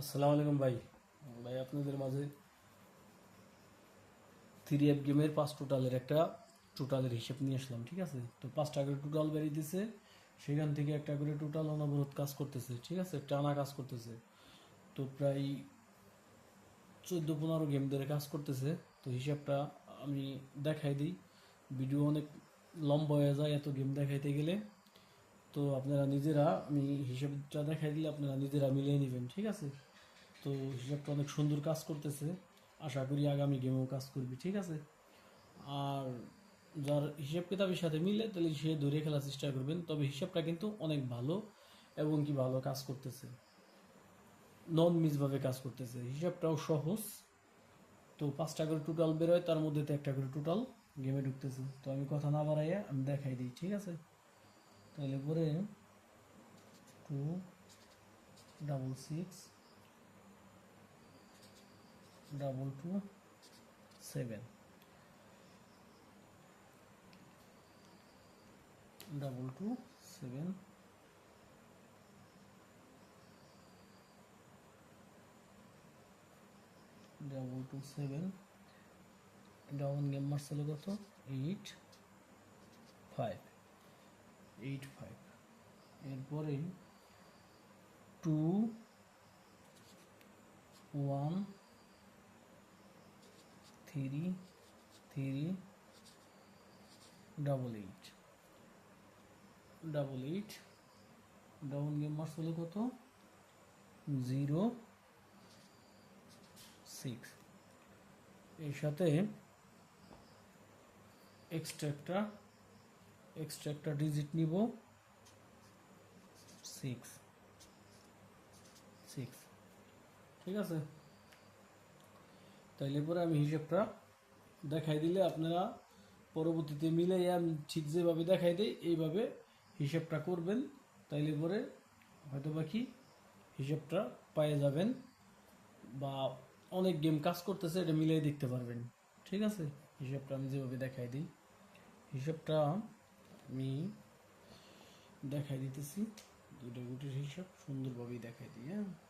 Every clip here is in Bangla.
আসসালামু আলাইকুম ভাই। ভাই, আপনাদের মাঝে থ্রি এফ গেমের পাঁচ টোটালের একটা টোটালের হিসেব নিয়ে আসলাম, ঠিক আছে? তো পাঁচটা করে টোটাল বেরিয়ে দিছে, সেখান থেকে একটা করে টোটাল অনবরত কাজ করতেছে, ঠিক আছে? টানা কাজ করতেছে। তো প্রায় চোদ্দ পনেরো গেম ধরে কাজ করতেছে। তো হিসাবটা আমি দেখাই দিই। ভিডিও অনেক লম্বা হয়ে যায় এত গেম দেখাইতে গেলে। তো আপনারা নিজেরা আমি হিসাবটা দেখাই দিলে আপনারা নিজেরা মিলিয়ে নেবেন, ঠিক আছে? তো হিসাবটা অনেক সুন্দর কাজ করতেছে। আশা করি আগামী গেমেও কাজ করবি, ঠিক আছে? আর যার হিসাব কিতাবের সাথে মিলে, তাহলে সে ধরে খেলার চেষ্টা করবেন। তবে হিসাবটা কিন্তু অনেক ভালো এবং কি ভালো কাজ করতেছে। নন মিসভাবে কাজ করতেছে। হিসাবটাও সহজ। তো পাঁচটা করে টোটাল বেরোয় তার মধ্যে তো একটা করে টোটাল গেমে ঢুকতেছে। তো আমি কথা না বাড়াইয়া আমি দেখাই দিই, ঠিক আছে? তাহলে পরে two double six double two seven double two seven double two seven down game মারছিল কত? এইট ফাইভ এইট ফাইভ এরপরে two one three three double eight double eight down game Mars হলো কত? জিরো সিক্স এর সাথে এক্সট্রা একটা এক্সট্রা একটা ডিজিট নিব সিক্স সিক্স ঠিক আছে? তাইলে পরে আমি হিসেবটা দেখাই দিলে আপনারা পরবর্তীতে মিলে আমি ঠিক যেভাবে দেখাই দিই এইভাবে হিসেবটা করবেন। তাইলে পরে হয়তো বা কি হিসেবটা পেয়ে যাবেন বা অনেক গেম কাজ করতেছে, এটা মিলিয়ে দেখতে পারবেন। ঠিক আছে? হিসেবটা আমি যেভাবে দেখাই দিই। হিসেবটা আমি দেখাই দিতেছি। দুটো গুটির হিসাব সুন্দরভাবেই দেখাই দিই হ্যাঁ?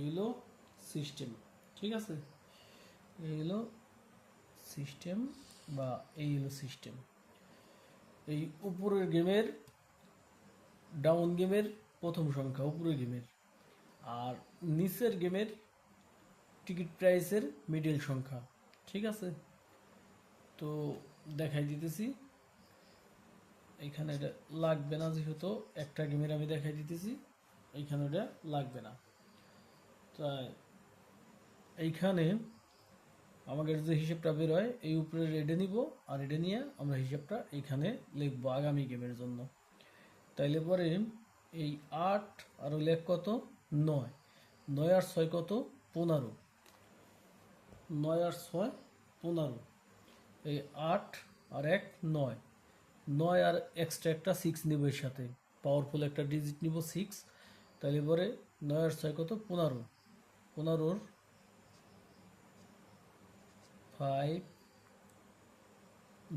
এই হলো সিস্টেম ঠিক আছে? এই হলো সিস্টেম বা এই হলো সিস্টেম এই উপরের গেমের ডাউন গেমের প্রথম সংখ্যা, উপরের গেমের আর নিচের গেমের টিকিট প্রাইসের মিডল সংখ্যা, ঠিক আছে? তো দেখাই দিতেছি। এখানে এটা লাগবে না যেহেতু, একটা গেমের আমি দেখাই দিতেছি এইখানে ওটা লাগবে না। তাই এইখানে আমাদের যে হিসেবটা বেরোয়, এই উপরে রেডে নিব আর রেডে নিয়ে আমরা হিসেবটা এইখানে লিখব আগামী গেমের জন্য। তাইলে পরে এই আট আর লেখ কত? নয়। নয় আর ছয় কত? পনেরো। নয় আর ছয়? পনেরো। এই আট আর এক, নয়। নয় আর এক্সট্রা একটা সিক্স নিব এর সাথে। পাওয়ারফুল একটা ডিজিট নিব সিক্স তাহলে পরে নয় আর ছয় কত? পনেরো। পনেরোর ফাইভ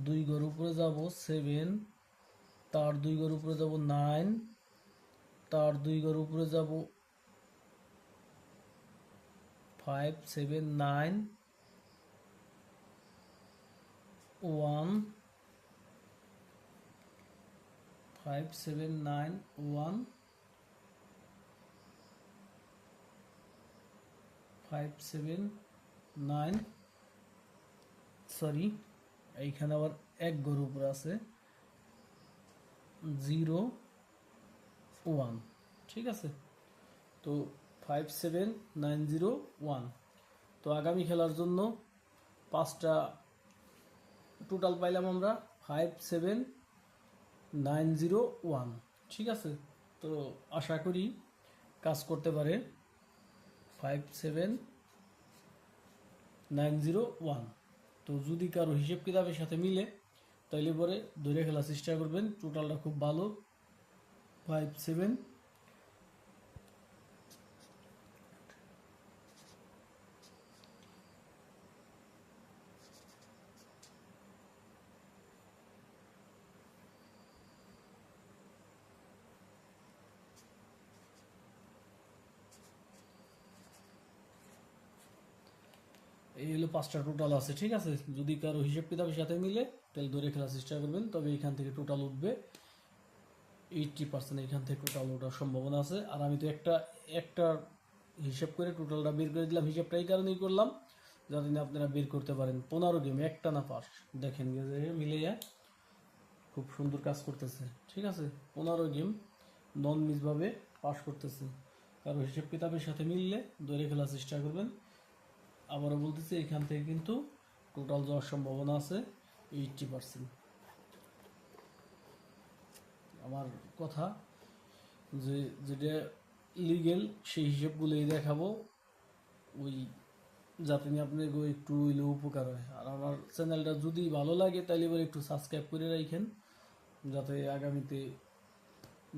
দুই ঘর উপরে যাব সেভেন তার দুই ঘর উপরে যাব নাইন তার দুই ঘর উপরে যাব five seven nine one five seven nine one five seven nine sorry এইখানে আবার এক গরু উপরে আছে জিরো ওয়ান ঠিক আছে? তো five seven nine zero one তো আগামী খেলার জন্য পাঁচটা টোটাল পাইলাম আমরা five seven nine zero one ঠিক আছে? তো আশা করি কাজ করতে পারে। Five seven nine zero one তো যদি কারও হিসেব কিতাবের সাথে মিলে, তাইলে পরে ধরে খেলার চেষ্টা করবেন। টোটালটা খুব ভালো। ফাইভ সেভেন এই হলো পাঁচটা টোটাল আছে, ঠিক আছে? যদি কারও হিসেব কিতাবের সাথে মিলে, তাহলে ধরে খেলার চেষ্টা করবেন, তবে এখান থেকে টোটাল উঠবে এইটটি পার্সেন্ট এখান থেকে টোটাল ওঠার সম্ভাবনা আছে। আর আমি তো একটা একটা হিসাব করে টোটালটা বের করে দিলাম, হিসাবটা এই কারণেই করলাম, যাতে না আপনারা বের করতে পারেন। পনেরো গেম একটা না পাস দেখেন মিলে যায়, খুব সুন্দর কাজ করতেছে, ঠিক আছে? পনেরো গেম নন মিসভাবে পাস করতেছে। কারও হিসেব কিতাবের সাথে মিললে ধরে খেলার চেষ্টা করবেন। আবারও বলতেছি, এখান থেকে কিন্তু টোটাল যাওয়ার সম্ভাবনা আছে এইটটি পার্সেন্ট আমার কথা যে যেটা লিগেল সেই হিসেবগুলোই দেখাবো। ওই যাতে নিয়ে আপনাকে একটু হইলেও উপকার হয়। আর আমার চ্যানেলটা যদি ভালো লাগে তাহলে এবার একটু সাবস্ক্রাইব করে রাখেন যাতে আগামীতে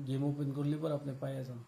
গেম ওপেন করলে পর আপনি পাইয়া যান।